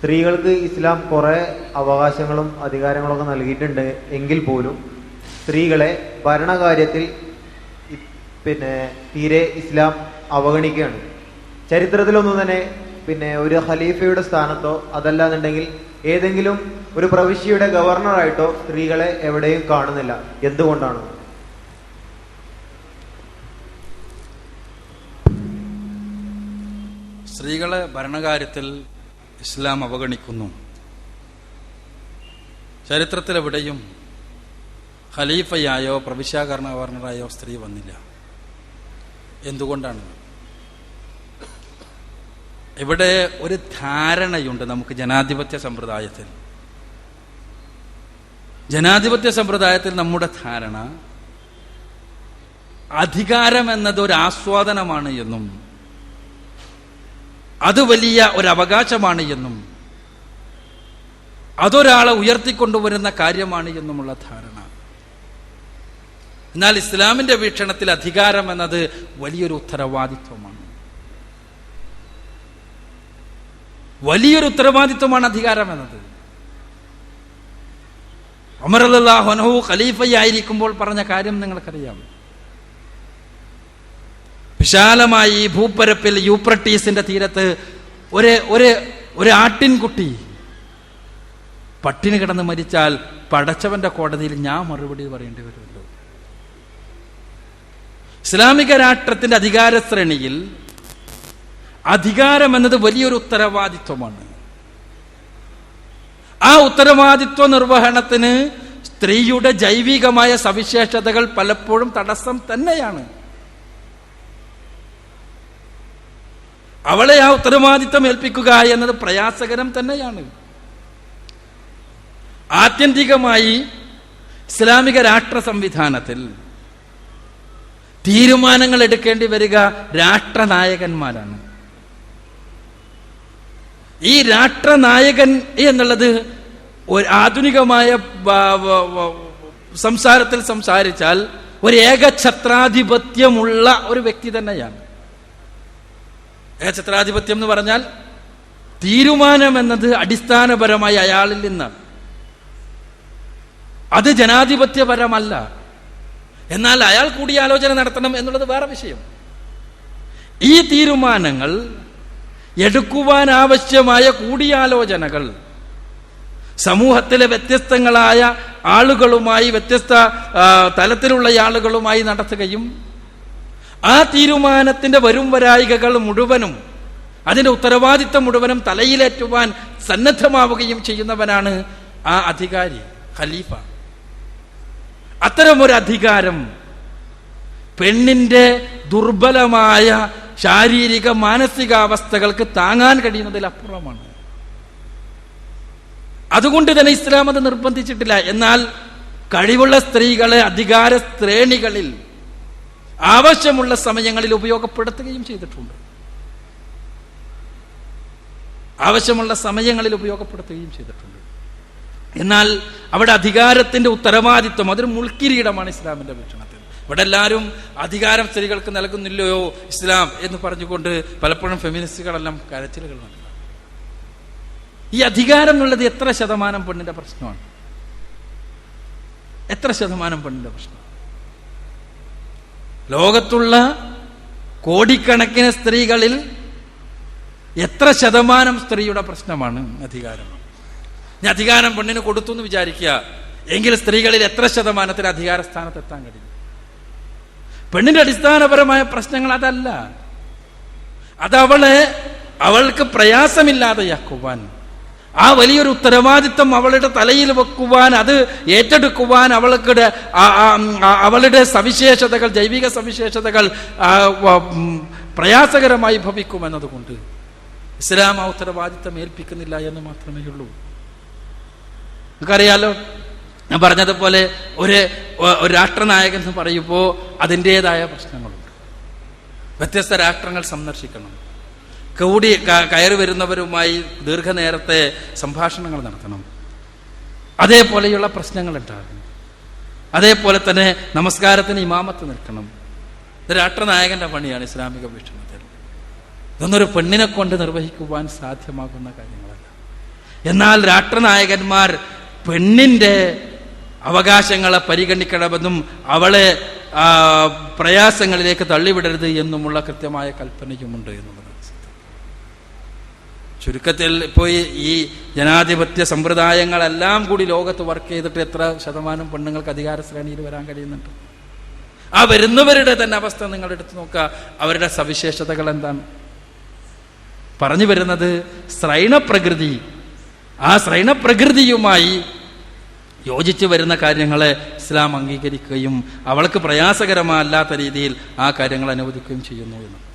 സ്ത്രീകൾക്ക് ഇസ്ലാം കുറെ അവകാശങ്ങളും അധികാരങ്ങളൊക്കെ നൽകിയിട്ടുണ്ട് എങ്കിൽ പോലും സ്ത്രീകളെ ഭരണകാര്യത്തിൽ പിന്നെ തീരെ ഇസ്ലാം അവഗണിക്കുകയാണ്. ചരിത്രത്തിലൊന്നും തന്നെ പിന്നെ ഒരു ഖലീഫയുടെ സ്ഥാനത്തോ അതല്ലാന്നുണ്ടെങ്കിൽ ഏതെങ്കിലും ഒരു പ്രവിശ്യയുടെ ഗവർണറായിട്ടോ സ്ത്രീകളെ എവിടെയും കാണുന്നില്ല. എന്തുകൊണ്ടാണ്? സ്ത്രീകളെ ഭരണകാര്യത്തിൽ ഇസ്ലാം അവഗണിക്കുന്നു. ചരിത്രത്തിലെവിടെയും ഖലീഫയായോ പ്രവിശ്യാകരണ ഗവർണറായോ സ്ത്രീ വന്നില്ല. എന്തുകൊണ്ടാണ്? ഇവിടെ ഒരു ധാരണയുണ്ട് നമുക്ക് ജനാധിപത്യ സമ്പ്രദായത്തിൽ. ജനാധിപത്യ സമ്പ്രദായത്തിൽ നമ്മുടെ ധാരണ അധികാരം എന്നത് ഒരു ആസ്വാദനമാണ് എന്നും അത് വലിയ ഒരു അവകാശമാണ് എന്നും അതൊരാളെ ഉയർത്തിക്കൊണ്ടുവരുന്ന കാര്യമാണ് എന്നുമുള്ള ധാരണ. എന്നാൽ ഇസ്ലാമിന്റെ വീക്ഷണത്തിൽ അധികാരം എന്നത് വലിയൊരു ഉത്തരവാദിത്വമാണ്. വലിയൊരു ഉത്തരവാദിത്വമാണ് അധികാരം എന്നത്. അമറല്ലാ ഹൊനഹു ഖലീഫയായിരിക്കുമ്പോൾ പറഞ്ഞ കാര്യം നിങ്ങൾക്കറിയാം. വിശാലമായി ഈ ഭൂപ്പരപ്പിൽ യൂപ്രട്ടീസിന്റെ തീരത്ത് ഒരു ഒരു ഒരു ആട്ടിൻകുട്ടി പട്ടിണി കിടന്ന് മരിച്ചാൽ പടച്ചവന്റെ കോടതിയിൽ ഞാൻ മറുപടി പറയേണ്ടി വരുമല്ലോ. ഇസ്ലാമിക രാഷ്ട്രത്തിന്റെ അധികാര ശ്രേണിയിൽ അധികാരം എന്നത് വലിയൊരു ഉത്തരവാദിത്വമാണ്. ആ ഉത്തരവാദിത്വ നിർവഹണത്തിന് സ്ത്രീയുടെ ജൈവികമായ സവിശേഷതകൾ പലപ്പോഴും തടസ്സം തന്നെയാണ്. അവളെ ആ ഉത്തരവാദിത്വം ഏൽപ്പിക്കുക എന്നത് പ്രയാസകരം തന്നെയാണ്. ആത്യന്തികമായി ഇസ്ലാമിക രാഷ്ട്ര സംവിധാനത്തിൽ തീരുമാനങ്ങൾ എടുക്കേണ്ടി വരിക രാഷ്ട്രനായകന്മാരാണ്. ഈ രാഷ്ട്രനായകൻ എന്നുള്ളത് ഒരു ആധുനികമായ സംസാരത്തിൽ സംസാരിച്ചാൽ ഒരു ഏകഛത്രാധിപത്യമുള്ള ഒരു വ്യക്തി തന്നെയാണ്. ഏകഛത്രാധിപത്യം എന്ന് പറഞ്ഞാൽ തീരുമാനം എന്നത് അടിസ്ഥാനപരമായി അയാളിൽ നിന്നാണ്. അത് ജനാധിപത്യപരമല്ല. എന്നാൽ അയാൾ കൂടിയാലോചന നടത്തണം എന്നുള്ളത് വേറെ വിഷയം. ഈ തീരുമാനങ്ങൾ എടുക്കുവാൻ ആവശ്യമായ കൂടിയാലോചനകൾ സമൂഹത്തിലെ വ്യത്യസ്തങ്ങളായ ആളുകളുമായി വ്യത്യസ്ത തലത്തിലുള്ള ആളുകളുമായി നടത്തുകയും ആ തീരുമാനത്തിന്റെ വരും വരായികകൾ മുഴുവനും അതിന്റെ ഉത്തരവാദിത്തം മുഴുവനും തലയിലേറ്റുവാൻ സന്നദ്ധമാവുകയും ചെയ്യുന്നവനാണ് ആ അധികാരി ഖലീഫ. അത്തരമൊരു അധികാരം പെണ്ണിന്റെ ദുർബലമായ ശാരീരിക മാനസികാവസ്ഥകൾക്ക് താങ്ങാൻ കഴിയുന്നതിലപ്പുറമാണ്. അതുകൊണ്ട് തന്നെ ഇസ്ലാം അത് നിർബന്ധിച്ചിട്ടില്ല. എന്നാൽ കഴിവുള്ള സ്ത്രീകളെ അധികാര ശ്രേണികളിൽ ആവശ്യമുള്ള സമയങ്ങളിൽ ഉപയോഗപ്പെടുത്തുകയും ചെയ്തിട്ടുണ്ട്. ആവശ്യമുള്ള സമയങ്ങളിൽ ഉപയോഗപ്പെടുത്തുകയും ചെയ്തിട്ടുണ്ട്. എന്നാൽ അവിടെ അധികാരത്തിന്റെ ഉത്തരവാദിത്വം അതൊരു മുൾക്കിരീടമാണ് ഇസ്ലാമിന്റെ വീക്ഷണത്തിൽ. ഇവിടെ എല്ലാവരും അധികാരം സ്ത്രീകൾക്ക് നൽകുന്നില്ലയോ ഇസ്ലാം എന്ന് പറഞ്ഞുകൊണ്ട് പലപ്പോഴും ഫെമിനിസ്റ്റുകളെല്ലാം കരച്ചിലുകൾ നടത്തുന്നു. ഈ അധികാരം എന്നുള്ളത് എത്ര ശതമാനം പെണ്ണിന്റെ പ്രശ്നമാണ്? എത്ര ശതമാനം പെണ്ണിന്റെ പ്രശ്നം ലോകത്തുള്ള കോടിക്കണക്കിന് സ്ത്രീകളിൽ എത്ര ശതമാനം സ്ത്രീയുടെ പ്രശ്നമാണ് അധികാരം. ഞാൻ അധികാരം പെണ്ണിന് കൊടുത്തു എന്ന് വിചാരിക്കുക. എങ്കിൽ സ്ത്രീകളിൽ എത്ര ശതമാനത്തിൽ അധികാര സ്ഥാനത്ത് എത്താൻ കഴിയും? പെണ്ണിന്റെ അടിസ്ഥാനപരമായ പ്രശ്നങ്ങൾ അതല്ല. അതവളെ അവൾക്ക് പ്രയാസമില്ലാതെയാക്കുവാൻ ആ വലിയൊരു ഉത്തരവാദിത്വം അവളുടെ തലയിൽ വെക്കുവാൻ അത് ഏറ്റെടുക്കുവാൻ അവൾക്കിടെ അവളുടെ സവിശേഷതകൾ ജൈവിക സവിശേഷതകൾ പ്രയാസകരമായി ഭവിക്കുമെന്നതുകൊണ്ട് ഇസ്ലാം ആ ഉത്തരവാദിത്തം ഏൽപ്പിക്കുന്നില്ല എന്ന് മാത്രമേ ഉള്ളൂ. നമുക്കറിയാലോ ഞാൻ പറഞ്ഞതുപോലെ ഒരു ഒരു രാഷ്ട്രനായകൻ എന്ന് പറയുമ്പോൾ അതിന്റെതായ പ്രശ്നങ്ങളുണ്ട്. വ്യത്യസ്ത രാഷ്ട്രങ്ങൾ സന്ദർശിക്കണം. കൂടി കയറി വരുന്നവരുമായി ദീർഘനേരത്തെ സംഭാഷണങ്ങൾ നടത്തണം. അതേപോലെയുള്ള പ്രശ്നങ്ങൾ ഉണ്ടാകും അതേപോലെ തന്നെ നമസ്കാരത്തിന് ഇമാമത്ത് നിൽക്കണം. ഇത് രാഷ്ട്രനായകന്റെ പണിയാണ് ഇസ്ലാമിക വീക്ഷണത്തിൽ ഇതൊന്നൊരു പെണ്ണിനെ കൊണ്ട് നിർവഹിക്കുവാൻ സാധ്യമാകുന്ന കാര്യങ്ങളല്ല. എന്നാൽ രാഷ്ട്രനായകന്മാർ പെണ്ണിന്റെ അവകാശങ്ങളെ പരിഗണിക്കണമെന്നും അവളെ പ്രയാസങ്ങളിലേക്ക് തള്ളിവിടരുത് എന്നുമുള്ള കൃത്യമായ കൽപ്പനയുമുണ്ട് എന്നുള്ളത് ചുരുക്കത്തിൽ ഇപ്പോൾ ഈ- ജനാധിപത്യ സമ്പ്രദായങ്ങളെല്ലാം കൂടി ലോകത്ത് വർക്ക് ചെയ്തിട്ട് എത്ര ശതമാനം പെണ്ണുങ്ങൾക്ക് അധികാര ശ്രേണിയിൽ വരാൻ കഴിയുന്നുണ്ട്? ആ വരുന്നവരുടെ തന്നെ അവസ്ഥ നിങ്ങൾ എടുത്തു നോക്കുക. അവരുടെ സവിശേഷതകൾ എന്താണ്? പറഞ്ഞു വരുന്നത് ശ്രൈണപ്രകൃതി ആ ശ്രൈണപ്രകൃതിയുമായി യോജിച്ചു വരുന്ന കാര്യങ്ങളെ ഇസ്ലാം അംഗീകരിക്കുകയും അവൾക്ക് പ്രയാസകരമല്ലാത്ത രീതിയിൽ ആ കാര്യങ്ങൾ അനുവദിക്കുകയും ചെയ്യുന്നു എന്ന്.